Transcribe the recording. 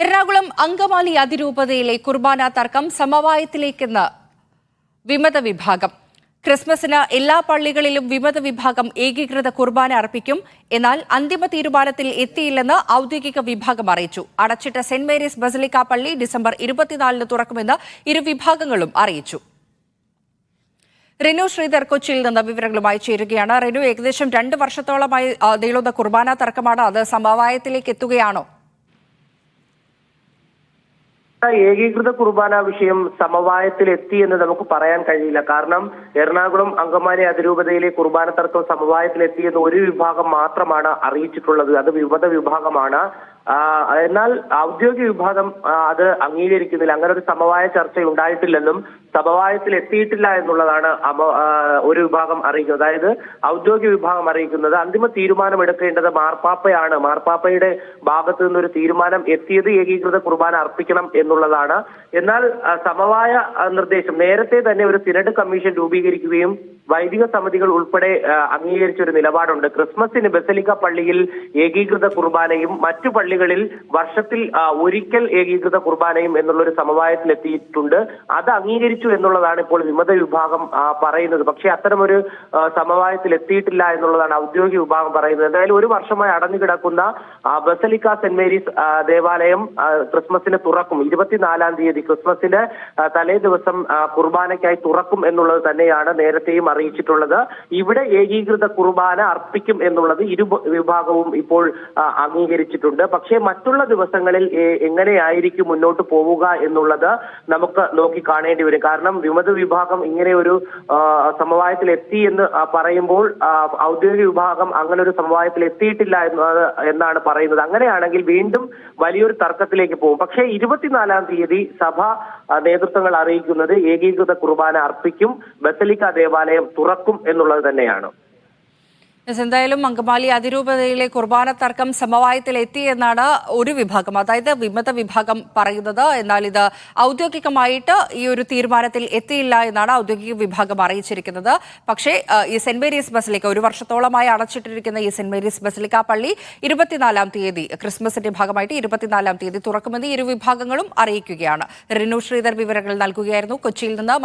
എറണാകുളം അങ്കമാലി അതിരൂപതയിലെ കുർബാന തർക്കം സമവായത്തിലേക്കെന്ന് വിമത വിഭാഗം. ക്രിസ്മസിന് എല്ലാ പള്ളികളിലും വിമത വിഭാഗം ഏകീകൃത കുർബാന അർപ്പിക്കും. എന്നാൽ അന്തിമ തീരുമാനത്തിൽ എത്തിയില്ലെന്ന് ഔദ്യോഗിക വിഭാഗം അറിയിച്ചു. അടച്ചിട്ട സെന്റ് മേരീസ് ബസലിക്ക പള്ളി ഡിസംബർ ഇരുപത്തിനാലിന് തുറക്കുമെന്ന് ഇരു വിഭാഗങ്ങളും അറിയിച്ചു. റിനു ശ്രീധർ കൊച്ചിയിൽ നിന്ന് വിവരങ്ങളുമായി ചേരുകയാണ്. റിനു ഏകദേശം രണ്ട് വർഷത്തോളമായി നീളുന്ന കുർബാന തർക്കമാണ് അത് സമവായത്തിലേക്ക് എത്തുകയാണോ? ഏകീകൃത കുർബാന വിഷയം സമവായത്തിൽ എത്തി എന്ന് നമുക്ക് പറയാൻ കഴിയില്ല. കാരണം എറണാകുളം അങ്കമാലി അതിരൂപതയിലെ കുർബാന തർക്കം സമവായത്തിൽ എത്തിയെന്ന് ഒരു വിഭാഗം മാത്രമാണ് അറിയിച്ചിട്ടുള്ളത്. അത് വിമത വിഭാഗമാണ്. എന്നാൽ ഔദ്യോഗിക വിഭാഗം അത് അംഗീകരിക്കുന്നില്ല. അങ്ങനെ ഒരു സമവായ ചർച്ച ഉണ്ടായിട്ടില്ലെന്നും സമവായത്തിൽ എത്തിയിട്ടില്ല എന്നുള്ളതാണ് ഒരു വിഭാഗം അറിയിക്കുന്നത്. അതായത് ഔദ്യോഗിക വിഭാഗം അറിയിക്കുന്നത് അന്തിമ തീരുമാനം എടുക്കേണ്ടത് മാർപ്പാപ്പയാണ്. മാർപ്പാപ്പയുടെ ഭാഗത്തു നിന്നൊരു തീരുമാനം എത്തിയത് ഏകീകൃത കുർബാന അർപ്പിക്കണം എന്നുള്ളതാണ്. എന്നാൽ സമവായ നിർദ്ദേശം നേരത്തെ തന്നെ ഒരു സിനഡ് കമ്മീഷൻ രൂപീകരിക്കുകയും വൈദിക സമിതികൾ ഉൾപ്പെടെ അംഗീകരിച്ച ഒരു നിലപാടുണ്ട്. ക്രിസ്മസിന് ബസലിക്ക പള്ളിയിൽ ഏകീകൃത കുർബാനയും മറ്റു പള്ളികളിൽ വർഷത്തിൽ ഒരിക്കൽ ഏകീകൃത കുർബാനയും എന്നുള്ളൊരു സമവായത്തിൽ എത്തിയിട്ടുണ്ട് അത് അംഗീകരിച്ചു എന്നുള്ളതാണ് ഇപ്പോൾ വിമത വിഭാഗം പറയുന്നത്. പക്ഷേ അത്തരമൊരു സമവായത്തിൽ എത്തിയിട്ടില്ല എന്നുള്ളതാണ് ഔദ്യോഗിക വിഭാഗം പറയുന്നത്. എന്തായാലും ഒരു വർഷമായി അടഞ്ഞു കിടക്കുന്ന ബസലിക്ക സെന്റ് മേരീസ് ദേവാലയം ക്രിസ്മസിന് തുറക്കും. ഇരുപത്തിനാലാം തീയതി ക്രിസ്മസിന് ആ, തലേ ദിവസം കുർബാനയ്ക്കായി തുറക്കും എന്നുള്ളത് തന്നെയാണ് നേരത്തെയും അറിയിച്ചിട്ടുള്ളത്. ഇവിടെ ഏകീകൃത കുർബാന അർപ്പിക്കും എന്നുള്ളത് ഇരു വിഭാഗവും ഇപ്പോൾ അംഗീകരിച്ചിട്ടുണ്ട്. പക്ഷേ മറ്റുള്ള ദിവസങ്ങളിൽ എങ്ങനെയായിരിക്കും മുന്നോട്ട് പോവുക എന്നുള്ളത് നമുക്ക് നോക്കി കാണേണ്ടി വരും. കാരണം വിമത വിഭാഗം ഇങ്ങനെ ഒരു സമവായത്തിൽ എത്തി എന്ന് പറയുമ്പോൾ ഔദ്യോഗിക വിഭാഗം അങ്ങനെ ഒരു സമവായത്തിൽ എത്തിയിട്ടില്ല എന്നത് എന്നാണ് പറയുന്നത്. അങ്ങനെയാണെങ്കിൽ വീണ്ടും വലിയൊരു തർക്കത്തിലേക്ക് പോകും. പക്ഷേ ഇരുപത്തിനാലാം തീയതി സഭ നേതൃത്വങ്ങൾ അറിയിക്കുന്നത് ഏകീകൃത കുർബാന അർപ്പിക്കും. ബസലിക്ക ദേവാലയം തുറക്കും എന്നുള്ളത് തന്നെയാണ്. എന്തായാലും അങ്കമാലി അതിരൂപതയിലെ കുർബാന തർക്കം സമവായത്തിൽ എത്തി എന്നാണ് ഒരു വിഭാഗം അതായത് വിമത വിഭാഗം പറയുന്നത്. എന്നാൽ ഇത് ഔദ്യോഗികമായിട്ട് ഈ ഒരു തീരുമാനത്തിൽ എത്തിയില്ല എന്നാണ് ഔദ്യോഗിക വിഭാഗം അറിയിച്ചിരിക്കുന്നത്. പക്ഷേ ഈ സെന്റ് മേരീസ് ബസിലേക്ക് ഒരു വർഷത്തോളമായി അടച്ചിട്ടിരിക്കുന്ന ഈ സെന്റ് മേരീസ് ബസിലിക്ക പള്ളി ഇരുപത്തിനാലാം തീയതി ക്രിസ്മസിന്റെ ഭാഗമായിട്ട് ഇരുപത്തിനാലാം തീയതി തുറക്കുമെന്ന് ഇരു വിഭാഗങ്ങളും അറിയിക്കുകയാണ്. റിനു ശ്രീധർ വിവരങ്ങൾ നൽകുകയായിരുന്നു. കൊച്ചിയിൽ നിന്ന്